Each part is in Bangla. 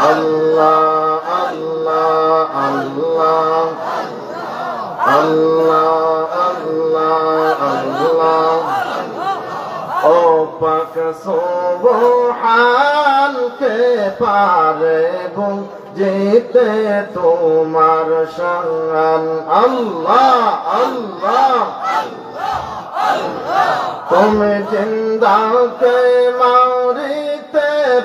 আল্লাহ আল্লাহ আল্লাহ আল্লাহ আল্লাহ আল্লাহ ও পাক সুবহান কে পারে জিতে তোমার সঙ্গান আল্লাহ আল্লাহ তুমি জিন্দাকে মারিতে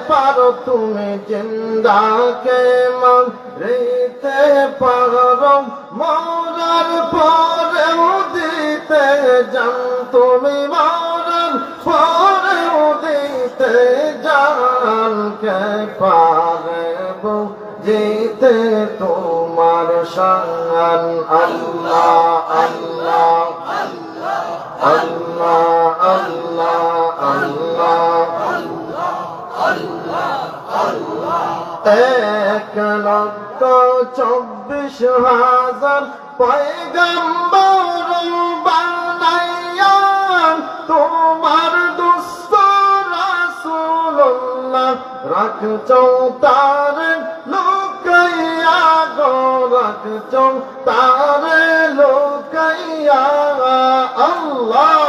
পারো তুমি জিন্দাকে মারিতে পারো। মরার পরেও দিতে যান তুমি, মরার পরেও দিতে যান কে পারব জিতে তোমার আল্লাহ আল্লাহ আল্লাহ। এক লক্ষ চব্বিশ হাজার পয়গম্বর বানাইয়া তোমার রাসূলুল্লাহ। রাখছো তার লুকাইয়া গো রাখছো তার লুকাইয়া। আল্লাহ।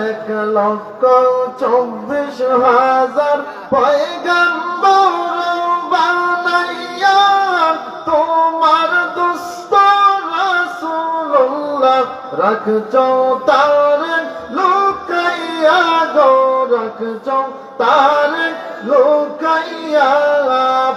এক লক্ষ চব্বিশ হাজার পয়গম্বর বানাইয়া তোমার দুস্থ রাসূলুল্লাহ রাখছো, তার লুকাইয়া গো, রাখছো, তার লুকাইয়া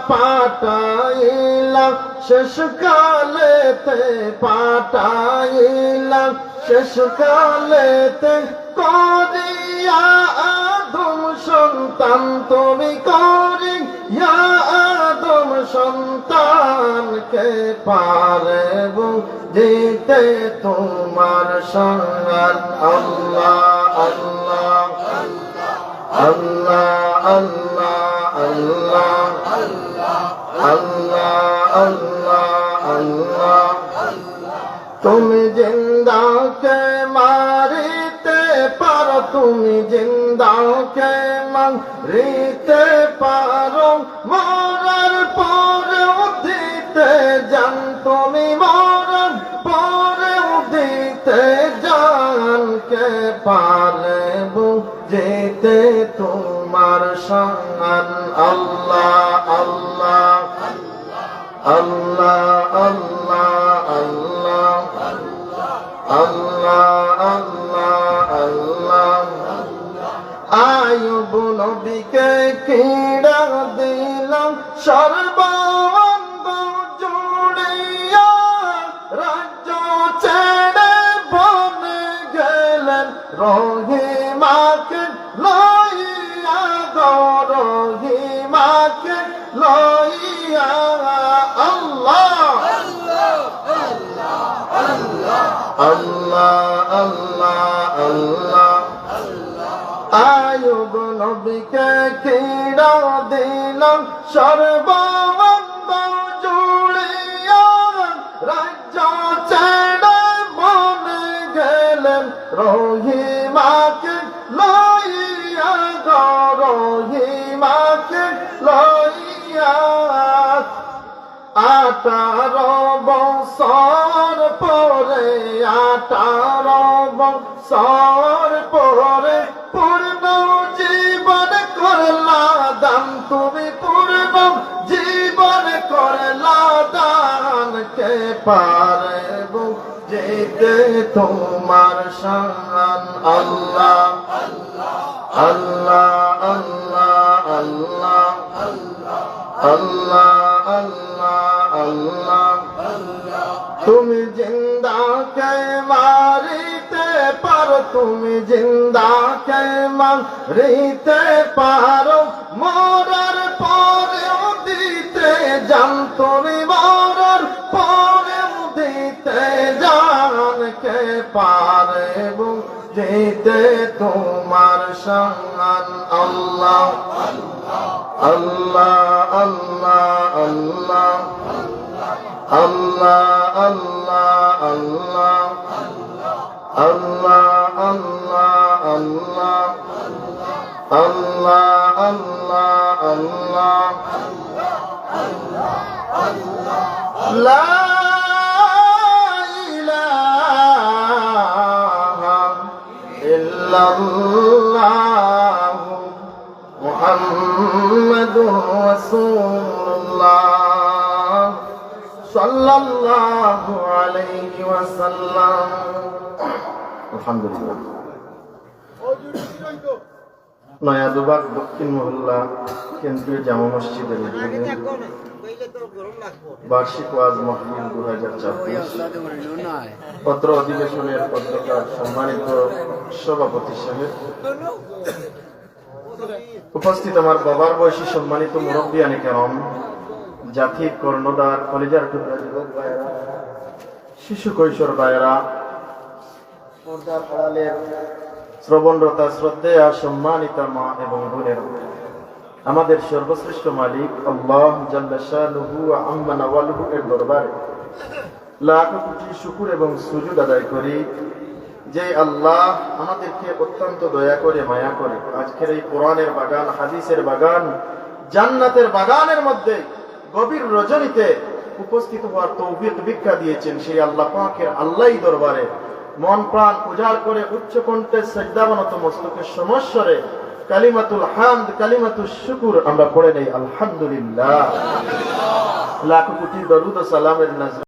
পাটাইলাম শেষ কালেতে পাটাইলাম শেষ কালেতে করিয়া আদম সন্তান, তুমি করিয়া আদম সন্তানকে পারে দিতে তোমার সঙ্গান আল্লাহ আল্লাহ আল্লাহ আল্লাহ আল্লাহ আল্লাহ আল্লাহ আল্লাহ। তুমি জিন্দাকে তুমি জিন্দাকে মারিতে পারো। মরার পরেও দিতে জান তুমি মরার পরেও দিতে জানকে পারে যেতে তোমার সঙ্গান আল্লাহ আল্লাহ আল্লাহ আল্লাহ। নবীকে কিড়া দিলাম, সর্বাঙ্গ জুড়িয়া রাজ্য ছেড়ে বনে গেলেন। রহিমাকে লইয়া গো, রহিমাকে লইয়া আল্লাহ। আল্লাহ আল্লাহ। নবীকে কিড়া দিলাম সর্বাঙ্গ জুড়িয়া রাজ্য ছেড়ে মনে গেলেন লইয়া রহিমাকে লইয়া। আঠারো বছর পরে, আঠারো বছর পরে কে পারে যেতে তোমার সঙ্গান আল্লাহ আল্লাহ আল্লাহ আল্লাহ আল্লাহ আল্লাহ আল্লাহ তুমি জিন্দাকে মারিতে পারো, তুমি জিন্দাকে মারিতে পারো, মরার পরেও যেতে তোমার সঙ্গান আল্লাহ আল্লাহ আল্লাহ আল্লাহ আল্লাহ আল্লাহ আল্লাহ আল্লাহ আল্লাহ আল্লাহ আল্লাহ আল্লাহ আল্লাহ লা ইলাহা ইল্লাল্লাহ মুহাম্মাদুর রাসূলুল্লাহ সাল্লাল্লাহু আলাইহি ওয়াসাল্লাম। আলহামদুলিল্লাহ। নয়াদুবাগ দক্ষিণ মহল্লা কেন্দ্রীয় জামা মসজিদের বার্ষিক ওয়াজ মাহফিল দু হাজার চব্বিশ পত্র অধিবেশনের পত্রকার সম্মানিত সভাপতি সাহেব। উপস্থিত আমার বাবার বয়সী সম্মানিত মুরব্বী আনি কেরম জাতি কর্ণদার কলেজার শিশু কৈশোর আড়ালের শ্রবণরতা, শ্রদ্ধেয়া, সম্মানিতা মা এবং বোনের। আমাদের সর্বশ্রেষ্ঠ মালিক আল্লাহ এর দরবারে লাখ কোটি শুকুর এবং সুজুদ আদায় করি যে আল্লাহ আমাদেরকে অত্যন্ত দয়া করে, মায়া করে। আজকের এই কোরআনের বাগান, হাদিসের বাগান, জান্নাতের বাগানের মধ্যে গভীর রজনীতে উপস্থিত হওয়ার তৌফিক ভিক্ষা দিয়েছেন সেই আল্লাহ পাকের আল্লাহই দরবারে। মন প্রাণ উজাড় করে উচ্চ কণ্ঠে সজ্জাবনত মস্তকের সমস্বরে কালিমাতুল হামদ কালিমাতুল শুকুর আমরা পড়ে নেই আলহামদুলিল্লাহ। লাখ কোটি দরুদ সালামের নাজর।